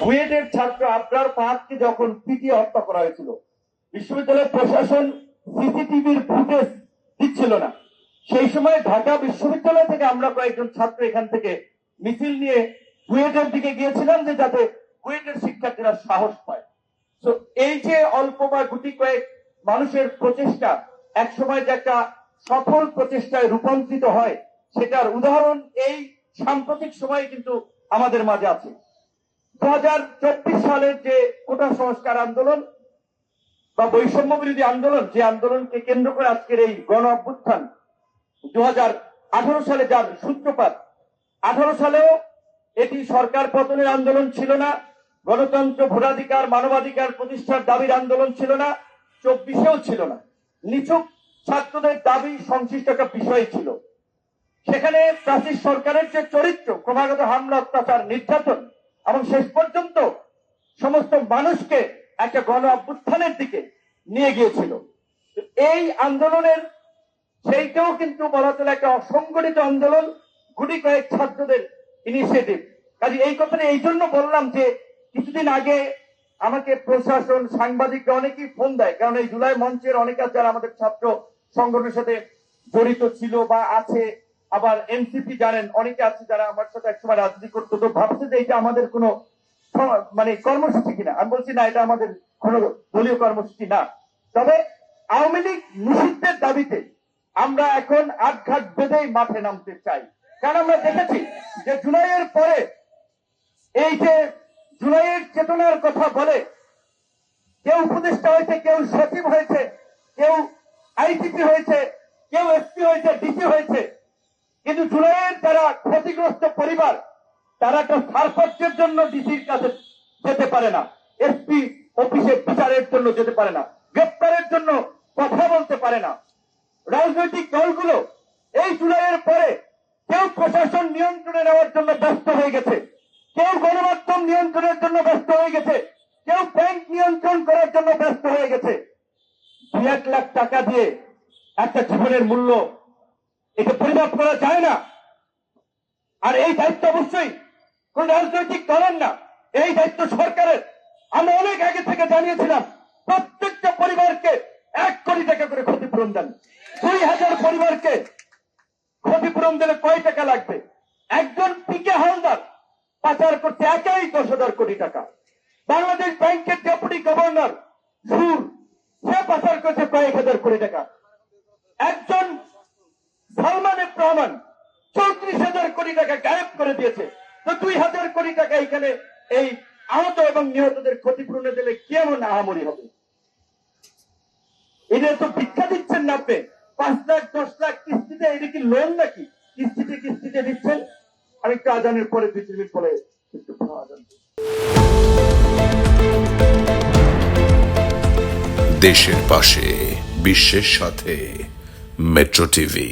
বুয়েটের ছাত্র আবরার ফাহাদকে যখন পিটিয়ে হত্যা করা হয়েছিল বিশ্ববিদ্যালয় প্রশাসন সিসিটিভির ফুটেজ দিচ্ছিল না। সেই সময় ঢাকা বিশ্ববিদ্যালয় থেকে আমরা কয়েকজন ছাত্র এখান থেকে মিছিল নিয়ে বুয়েটের দিকে গিয়েছিলাম যে যাতে বুয়েটের শিক্ষার্থীরা সাহস পায়। তো এই যে অল্প বা গুটি কয়েক মানুষের প্রচেষ্টা এক সময় যে একটা সফল প্রচেষ্টায় রূপান্তরিত হয়, সেটার উদাহরণ এই সাম্প্রতিক সময়ে কিন্তু আমাদের মাঝে আছে। দু হাজার চব্বিশ সালের যে কোটা সংস্কার আন্দোলন বা বৈষম্য বিরোধী আন্দোলন, যে আন্দোলনকে কেন্দ্র করে আজকের এই গণ অভ্যুত্থান দু হাজার আঠারো সালে যার সূত্রপাত, আঠারো সালেও এটি সরকার পতনের আন্দোলন ছিল না, গণতন্ত্র ভোটাধিকার, মানবাধিকার প্রতিষ্ঠার দাবির আন্দোলন ছিল না, চব্বিশেও ছিল না। নিচুক ছাত্রদের দাবি সংশ্লিষ্ট একটা বিষয় ছিল। সেখানে প্রাচীর সরকারের যে চরিত্র, ক্রমাগত হামলা, অত্যাচার, নির্যাতন এবং শেষ পর্যন্ত সমস্ত মানুষকে একটা গণ অভ্যুত্থানের দিকে নিয়ে গিয়েছিল। এই আন্দোলনের সেইটাও কিন্তু বলা চলে একটা অসংগঠিত আন্দোলন। গুটি কয়েক ছাত্রদের ইনিশিয়েটিভ কাজে এই কথাটা এই জন্য বললাম যে, কিছুদিন আগে আমাকে প্রশাসন, সাংবাদিকরা অনেকেই ফোন দেয়। কারণ এই জুলাই মঞ্চের অনেকে যারা আমাদের ছাত্র সংগঠনের সাথে জড়িত ছিল বা আছে আবার এনসিপি জানেন, অনেকে আছে যারা আমার সাথে একসময় রাজনীতি করতো, তো ভাবছে যে এটা আমাদের কোনো মানে কর্মসূচি কিনা। আমি বলছি, না, এটা আমাদের কোনো দলীয় কর্মসূচি না। তবে আওয়ামী লীগ নিষিদ্ধের দাবিতে আমরা এখন আটঘাট বেঁধেই মাঠে নামতে চাই। কারণ আমরা দেখেছি যে জুলাইয়ের পরে এই যে জুলাইয়ের চেতনার কথা বলে, কেউ উপদেষ্টা হয়েছে, কেউ সচিব হয়েছে, কেউ আইসিপি হয়েছে, কেউ এসপি হয়েছে, ডিসি হয়েছে কিন্তু জুলাইয়ের যারা ক্ষতিগ্রস্ত পরিবার, তারা একটা সারপত্রের জন্য ডিসির কাছে যেতে পারে না। এসপি অফিসে বিচারের জন্য যেতে পারে না। গ্রেপ্তারের জন্য কথা বলতে পারে না। রাজনৈতিক দলগুলো এই জুলাইয়ের পরে কেউ প্রশাসন নিয়ন্ত্রণে নেওয়ার জন্য ব্যস্ত হয়ে গেছে। কেউ গণমাধ্যম নিয়ন্ত্রণের জন্য ব্যস্ত হয়ে গেছে। কেউ ব্যাংক নিয়ন্ত্রণ করার জন্য ব্যস্ত হয়ে গেছে। দুই এক লাখ টাকা দিয়ে একটা জীবনের মূল্য এটা পরিমাপ করা যায় না। আর এই দায়িত্ব অবশ্যই কোন রাজনৈতিক দলের না। এই দায়িত্ব সরকারের। আমরা অনেক আগে থেকে জানিয়েছিলাম, প্রত্যেকটা পরিবারকে এক কোটি টাকা করে ক্ষতিপূরণ দেন। দুই হাজার পরিবারকে ক্ষতিপূরণ দিলে কয় টাকা লাগবে? একজন পিকে হালদার পাচার করতে একাই দশ হাজার কোটি টাকা। বাংলাদেশ ব্যাংকের ডেপুটি গভর্নর সুর সে পাচার করছে কয়েক হাজার কোটি টাকা। একজন রহমান চৌত্রিশ হাজার কোটি টাকা গায়েব করে দিয়েছে। তো দুই হাজার কোটি টাকা এখানে এই আহত এবং নিহতদের ক্ষতিপূরণে দিলে কেমন আহামরি হবে এটা তো ভিক্ষা দিচ্ছেন না আপনি। পাঁচ লাখ, দশ লাখ কিস্তিতে এটা কি লোন নাকি? কিস্তিতে কিস্তিতে দিচ্ছেন? আমি একটু আজানের পরে দুই, তিন পরে আজান দেশের পাশে, বিশ্বের সাথে মেট্রো টিভি